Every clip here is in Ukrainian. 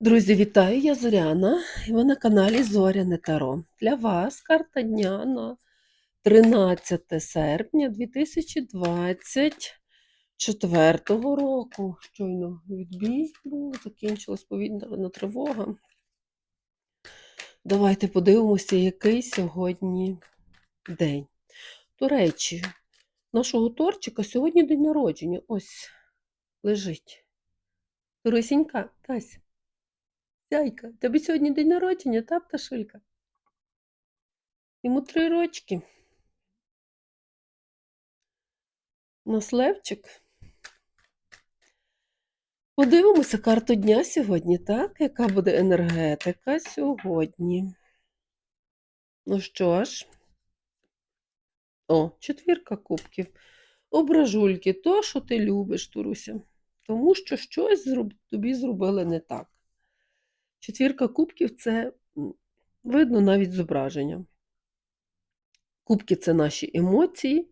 Друзі, вітаю! Я Зоряна, і ви на каналі Зоряне Таро. Для вас карта дня на 13 серпня 2024 року. Щойно відбій був, закінчилась повітряна тривога. Давайте подивимося, який сьогодні день. До речі, нашого торчика сьогодні день народження. Ось лежить. Русінька, Тась. Зяйка, тебе сьогодні день народження, та пташулька? Йому три рочки. У. Подивимося карту дня сьогодні, так? Яка буде енергетика сьогодні? Ну що ж, о, четвірка кубків. Ображульки, то, що ти любиш, Туруся. Тому що щось тобі зробили не так. Четвірка кубків це видно навіть зображення. Кубки це наші емоції.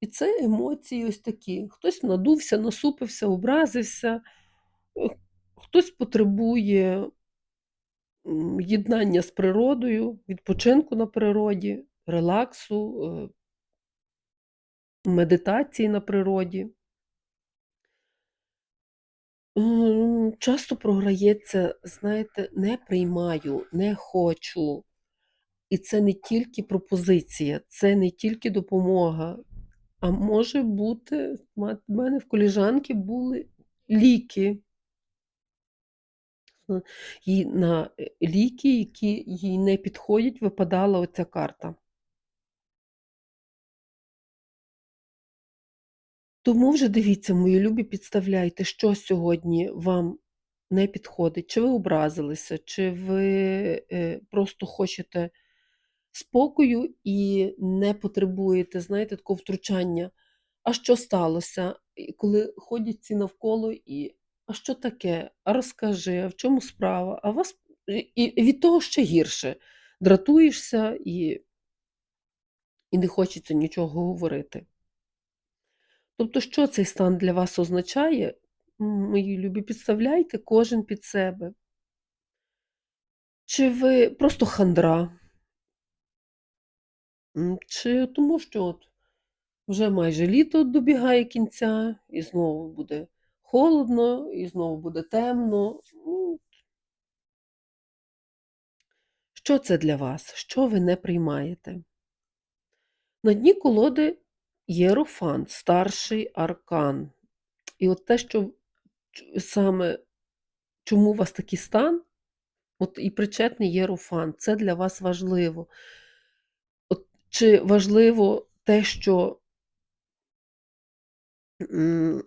І це емоції ось такі. Хтось надувся, насупився, образився, е, хтось потребує єднання з природою, відпочинку на природі, релаксу, е, медитації на природі. Часто програється, знаєте, не приймаю, не хочу. І це не тільки пропозиція, це не тільки допомога, а може бути, в мене в коліжанки були ліки. Їй на е, ліки, які їй не підходять, випадала оця карта. Тому вже дивіться, мої любі, підставляйте, що сьогодні вам не підходить, чи ви образилися, чи ви е, просто хочете спокою і не потребуєте, знаєте, такого втручання. А що сталося? Коли ходять ці навколо і а що таке? А розкажи, а в чому справа? А вас і від того ще гірше. Дратуєшся і, і не хочеться нічого говорити. Тобто, що цей стан для вас означає, мої любі, підставляйте кожен під себе. Чи ви просто хандра? Чи тому, що от вже майже літо добігає кінця, і знову буде холодно, і знову буде темно. Ну, Що це для вас? Що ви не приймаєте? На дні колоди Єрофант, старший аркан. І от те, що саме чому у вас такий стан, от і причетний Єрофант, це для вас важливо. От, Чи важливо те, що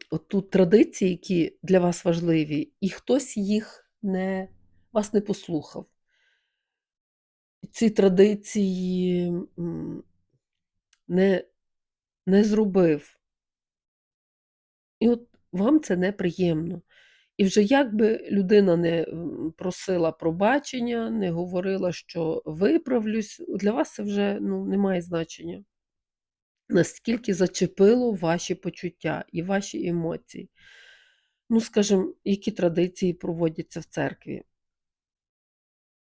от тут традиції, які для вас важливі, і хтось їх не, вас не послухав. Ці традиції не не зробив. І от вам це неприємно. І вже як би людина не просила пробачення, не говорила, що виправлюсь, для вас це вже ну, не має значення. Наскільки зачепило ваші почуття і ваші емоції. Ну, скажімо, які традиції проводяться в церкві?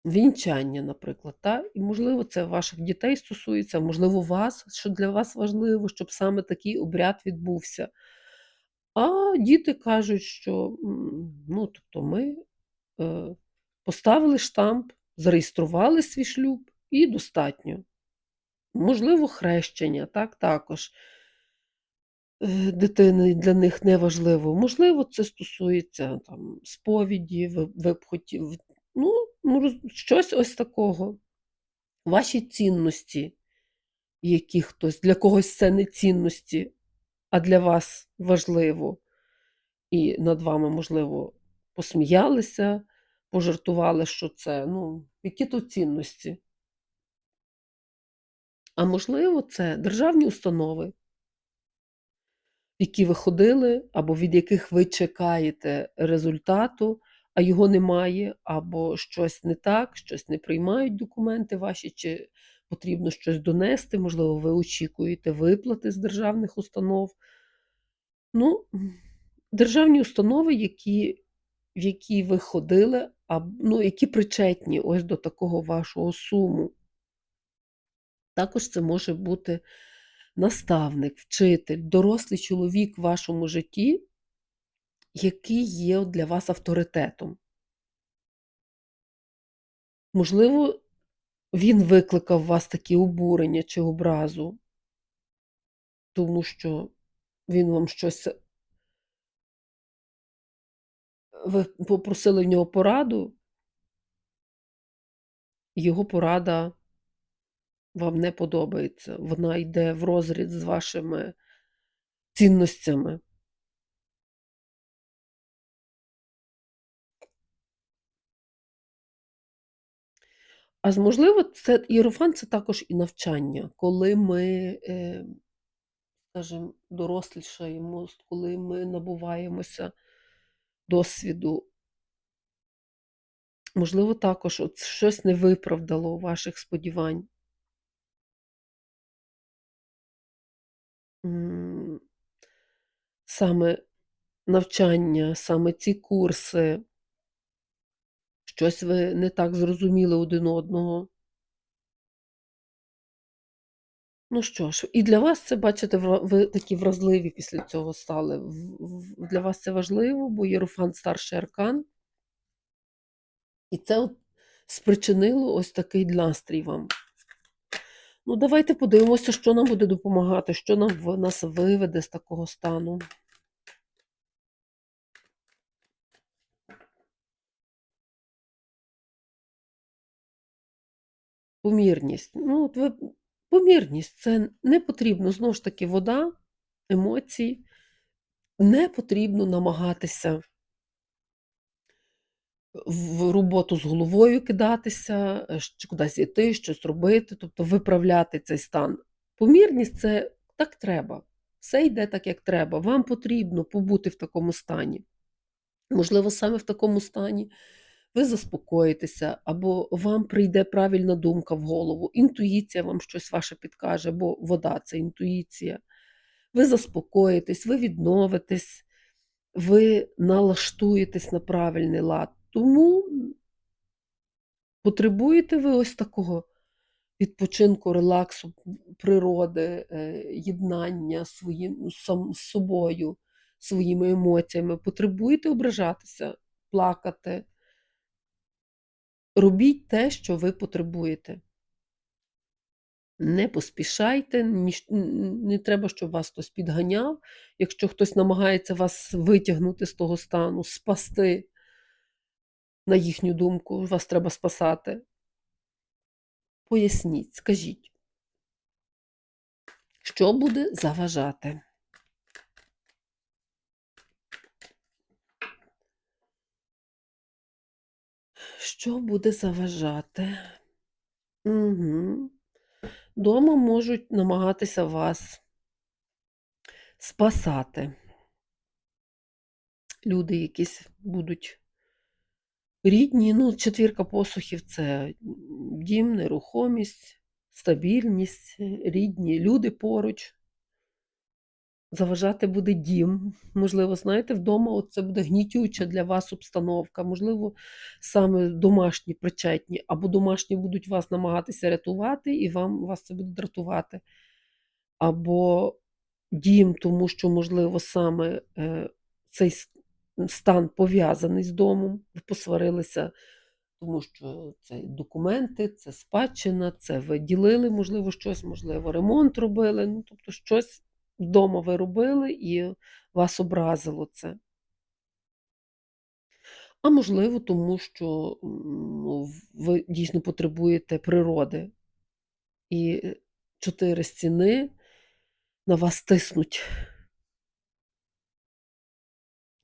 Вінчання, наприклад, та? і, можливо, це ваших дітей стосується, можливо, вас, що для вас важливо, щоб саме такий обряд відбувся. А діти кажуть, що ну, тобто ми е, поставили штамп, зареєстрували свій шлюб і достатньо. Можливо, хрещення, так, також е, дитини для них не важливо. Можливо, це стосується там, сповіді, випхотів, ну, ну, щось ось такого. Ваші цінності, які хтось, для когось це не цінності, а для вас важливо. І над вами, можливо, посміялися, пожартували, що це, ну, які то цінності. А можливо, це державні установи, які ви ходили, або від яких ви чекаєте результату, а його немає, або щось не так, щось не приймають документи ваші, чи потрібно щось донести, можливо, ви очікуєте виплати з державних установ. Ну, державні установи, які в якій ви ходили, аб ну, які причетні ось до такого вашого суму. Також це може бути наставник, вчитель, дорослий чоловік в вашому житті, який є для вас авторитетом. Можливо, він викликав у вас такі обурення чи образу. Тому що він вам щось ви попросили в нього пораду його порада вам не подобається. Вона йде врозріз з вашими цінностями. А можливо, це ієрофант- це також і навчання, коли ми, е, скажімо, дорослішаємо, коли ми набуваємося досвіду. Можливо, також от щось не виправдало ваших сподівань. Саме навчання, саме ці курси. Щось ви не так зрозуміли один одного. Ну що ж, і для вас це, бачите, ви такі вразливі після цього стали. Для вас це важливо, бо єрофант- старший аркан. І це от спричинило ось такий настрій вам. Ну, давайте подивимося, що нам буде допомагати, що нам нас виведе з такого стану. Помірність. Ну, от ви помірність це не потрібно, знову ж таки, вода, емоції. Не потрібно намагатися в роботу з головою кидатися, е, кудись іти, щось робити, тобто виправляти цей стан. Помірність це так треба. Все йде так, як треба. Вам потрібно побути в такому стані. Можливо, саме в такому стані ви заспокоїтеся, або вам прийде правильна думка в голову, інтуїція вам щось ваше підкаже, бо вода це інтуїція. Ви заспокоїтесь, ви відновитесь, ви налаштуєтесь на правильний лад. Тому потребуєте ви ось такого відпочинку, релаксу, природи, е, єднання своїм сам з собою, своїми емоціями, потребуєте ображатися, плакати. Робіть те, що ви потребуєте. Не поспішайте, не треба, щоб вас хтось підганяв. Якщо хтось намагається вас витягнути з того стану, спасти, на їхню думку, вас треба спасати. Поясніть, скажіть, що буде заважати? Що буде заважати? Угу. Дома можуть намагатися вас спасати. Люди якісь будуть рідні, ну, четвірка посухів це дім, нерухомість, стабільність, рідні, люди поруч. Заважати буде дім. Можливо, знаєте, вдома от це буде гнітюча для вас обстановка. Можливо, саме домашні причетні, або домашні будуть вас намагатися рятувати, і вам вас це буде дратувати. Або дім, тому що, можливо, саме е, цей стан пов'язаний з домом, ви посварилися, тому що це документи, це спадщина, це ви ділили, можливо, щось, можливо, ремонт робили. Ну, тобто, щось вдома ви робили і вас образило це. А можливо, тому що ну, ви дійсно потребуєте природи. І чотири стіни на вас тиснуть.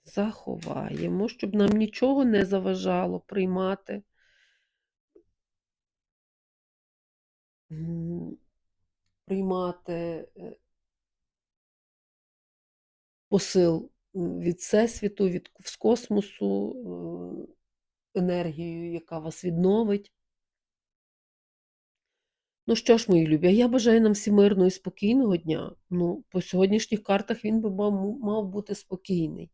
Заховаємо, щоб нам нічого не заважало приймати. Приймати е, посил від Всесвіту, від з космосу, е, енергію, яка вас відновить. Ну що ж, мої любі, я бажаю нам всім мирного і спокійного дня. Ну, по сьогоднішніх картах він би мав бути спокійний.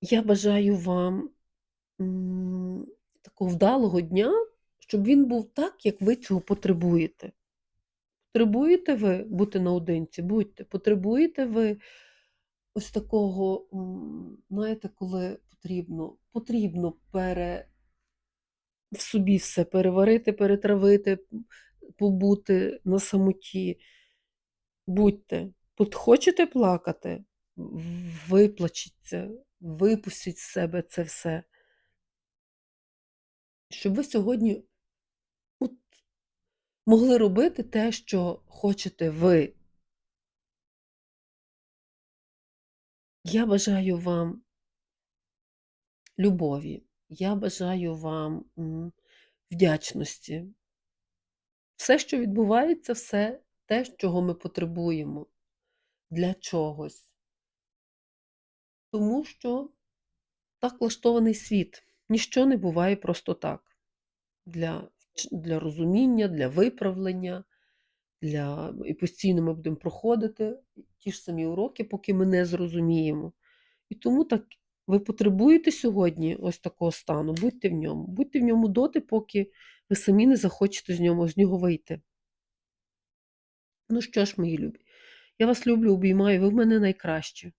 Я бажаю вам, такого вдалого дня, щоб він був так, як ви цього потребуєте. Потребуєте ви бути наодинці? Будьте. Потребуєте ви ось такого, знаєте, коли потрібно потрібно пере в собі все переварити, перетравити, побути на самоті. Будьте. Хочете плакати? Виплачіться, випустіть з себе це все. Щоб ви сьогодні могли робити те, що хочете ви. Я бажаю вам любові, я бажаю вам, вдячності. Все, що відбувається, все те, чого ми потребуємо для чогось. Тому що так влаштований світ. Ніщо не буває просто так. Для для розуміння, для виправлення, для і постійно ми будемо проходити ті ж самі уроки, поки ми не зрозуміємо. І тому так ви потребуєте сьогодні ось такого стану, будьте в ньому. Будьте в ньому доти, поки ви самі не захочете з ньому з нього вийти. Ну що ж, мої любі, я вас люблю, обіймаю, ви в мене найкращі.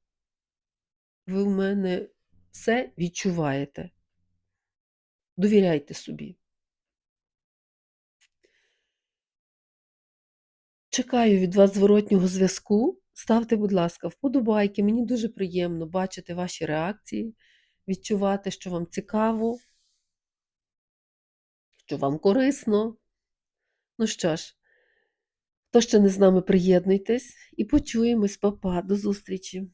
Ви в мене все відчуваєте. Довіряйте собі. Чекаю від вас зворотнього зв'язку. Ставте, будь ласка, вподобайки. Мені дуже приємно бачити ваші реакції, відчувати, що вам цікаво, що вам корисно. Ну що ж, хто ще не з нами, приєднуйтесь і почуємось, Па-па, до зустрічі!